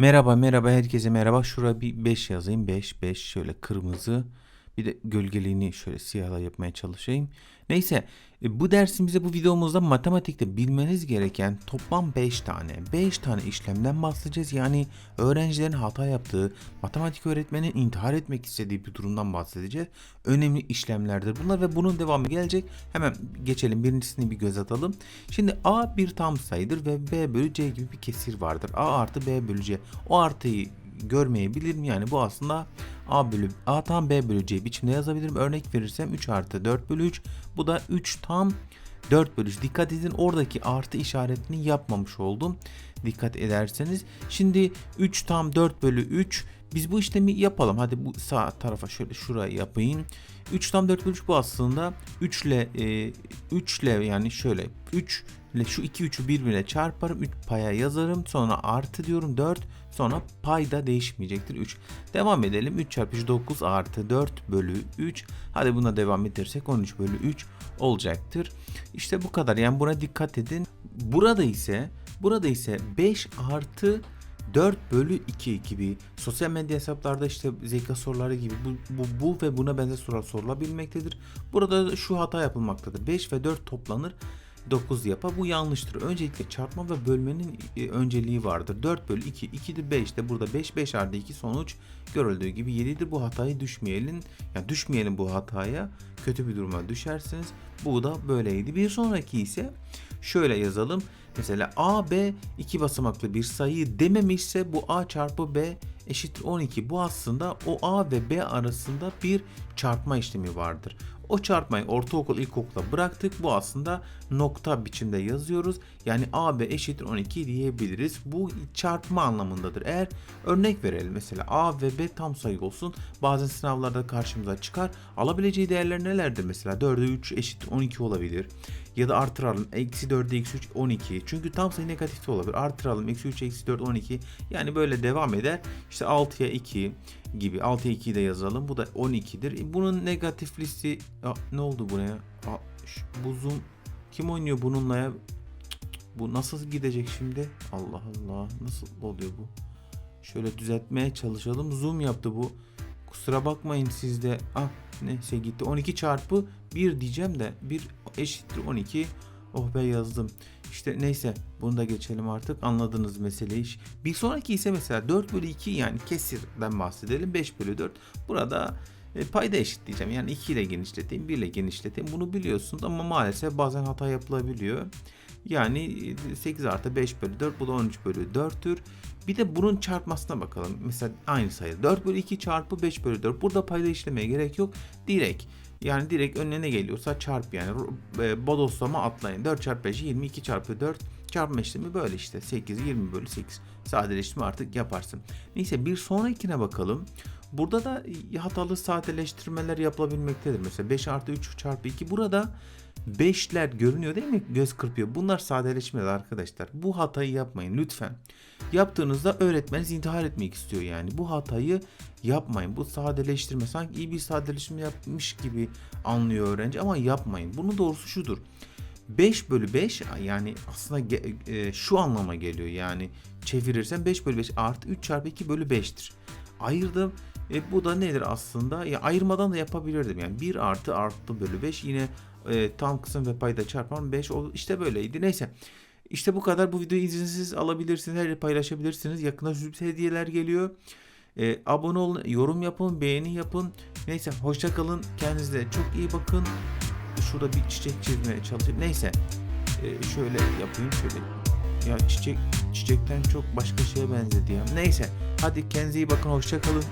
Merhaba merhaba herkese merhaba. Şuraya bir 5 yazayım. 5 5 şöyle kırmızı. Bir de gölgeliğini şöyle siyahla yapmaya çalışayım. Neyse e, bu dersimizde bu videomuzda matematikte bilmeniz gereken toplam 5 tane 5 tane işlemden bahsedeceğiz. Yani öğrencilerin hata yaptığı, matematik öğretmenin intihar etmek istediği bir durumdan bahsedeceğiz. Önemli işlemlerdir bunlar ve bunun devamı gelecek. Hemen geçelim birincisini bir göz atalım. Şimdi A bir tam sayıdır ve B bölü C gibi bir kesir vardır. A artı B bölü C. O artıyı görmeyebilirim. Yani bu aslında A bölü A tam B bölü C biçimde yazabilirim. Örnek verirsem 3 artı 4 bölü 3. Bu da 3 tam 4 bölü 3. Dikkat edin oradaki artı işaretini yapmamış oldum. Dikkat ederseniz. Şimdi 3 tam 4 bölü 3. Biz bu işlemi yapalım. Hadi bu sağ tarafa şöyle şuraya yapayım. 3 tam 4 bölü 3 bu aslında 3 ile e, 3 ile yani şöyle 3 ile şu 2 3'ü birbirine çarparım 3 paya yazarım sonra artı diyorum 4 sonra pay da değişmeyecektir 3 devam edelim. 3 çarpı 3 9 artı 4 bölü 3 hadi buna devam edersek 13 bölü 3 olacaktır. İşte bu kadar. Yani buna dikkat edin. Burada ise burada ise 5 artı 4 bölü 2 gibi sosyal medya hesaplarda işte zeka soruları gibi bu, bu, bu ve buna benzer sorular sorulabilmektedir. Burada şu hata yapılmaktadır. 5 ve 4 toplanır 9 yapar. Bu yanlıştır. Öncelikle çarpma ve bölmenin e, önceliği vardır. 4 bölü 2, 2'dir 5 de burada 5, 5 artı 2 sonuç görüldüğü gibi 7'dir. Bu hatayı düşmeyelim. Yani düşmeyelim bu hataya. Kötü bir duruma düşersiniz. Bu da böyleydi. Bir sonraki ise şöyle yazalım. Mesela A, B iki basamaklı bir sayı dememişse bu A çarpı B eşittir 12. Bu aslında o A ve B arasında bir çarpma işlemi vardır. O çarpmayı ortaokul ilkokula bıraktık. Bu aslında nokta biçimde yazıyoruz. Yani AB eşittir 12 diyebiliriz. Bu çarpma anlamındadır. Eğer örnek verelim mesela A ve B tam sayı olsun. Bazen sınavlarda karşımıza çıkar. Alabileceği değerler nelerdir? Mesela 4'e 3 eşittir 12 olabilir. Ya da artıralım. Eksi 4'e eksi 3 12. Çünkü tam sayı negatif de olabilir. Artıralım. Eksi 3 eksi 4 12. Yani böyle devam eder. İşte 6'ya 2 gibi. 6'ya 2'yi de yazalım. Bu da 12'dir. Bunun negatiflisi Aa, ne oldu buraya? Aa, bu zoom kim oynuyor bununla ya? Bu nasıl gidecek şimdi? Allah Allah. Nasıl oluyor bu? Şöyle düzeltmeye çalışalım. Zoom yaptı bu. Kusura bakmayın siz de. Ah neyse gitti. 12 çarpı 1 diyeceğim de 1 eşittir 12. Oh be yazdım. İşte neyse bunu da geçelim artık. Anladınız meseleyi. Bir sonraki ise mesela 4 bölü 2 yani kesirden bahsedelim. 5 bölü 4. Burada e, payda eşitleyeceğim. Yani 2 ile genişleteyim, 1 ile genişleteyim. Bunu biliyorsunuz ama maalesef bazen hata yapılabiliyor. Yani 8 artı 5 bölü 4 bu da 13 bölü 4'tür. Bir de bunun çarpmasına bakalım. Mesela aynı sayı 4 bölü 2 çarpı 5 bölü 4. Burada payda işlemeye gerek yok. Direkt yani direkt önüne ne geliyorsa çarp yani bodoslama atlayın. 4 çarpı 5 22 çarpı 4 çarpma işlemi böyle işte 8 20 bölü 8 sadeleştirme artık yaparsın. Neyse bir sonrakine bakalım. Burada da hatalı sadeleştirmeler yapılabilmektedir. Mesela 5 artı 3 çarpı 2 burada 5'ler görünüyor değil mi? Göz kırpıyor. Bunlar sadeleşmeler arkadaşlar. Bu hatayı yapmayın lütfen. Yaptığınızda öğretmeniz intihar etmek istiyor yani. Bu hatayı yapmayın. Bu sadeleştirme sanki iyi bir sadeleştirme yapmış gibi anlıyor öğrenci ama yapmayın. Bunun doğrusu şudur. 5 bölü 5 yani aslında e, şu anlama geliyor yani çevirirsen 5 bölü 5 artı 3 çarpı 2 bölü 5'tir. Ayırdım. E, bu da nedir aslında? Ya ayırmadan da yapabilirdim. Yani 1 artı artı bölü 5 yine e, tam kısım ve payda çarpan 5 o işte böyleydi. Neyse. İşte bu kadar. Bu videoyu izinsiz alabilirsiniz. Her paylaşabilirsiniz. Yakında sürpriz hediyeler geliyor. E, abone olun, yorum yapın, beğeni yapın. Neyse hoşça kalın. Kendinize çok iyi bakın. Şurada bir çiçek çizmeye çalışayım. Neyse. E, şöyle yapayım şöyle. Ya çiçek çiçekten çok başka şeye benzedi ya. Neyse. Hadi kendinize iyi bakın. Hoşça kalın.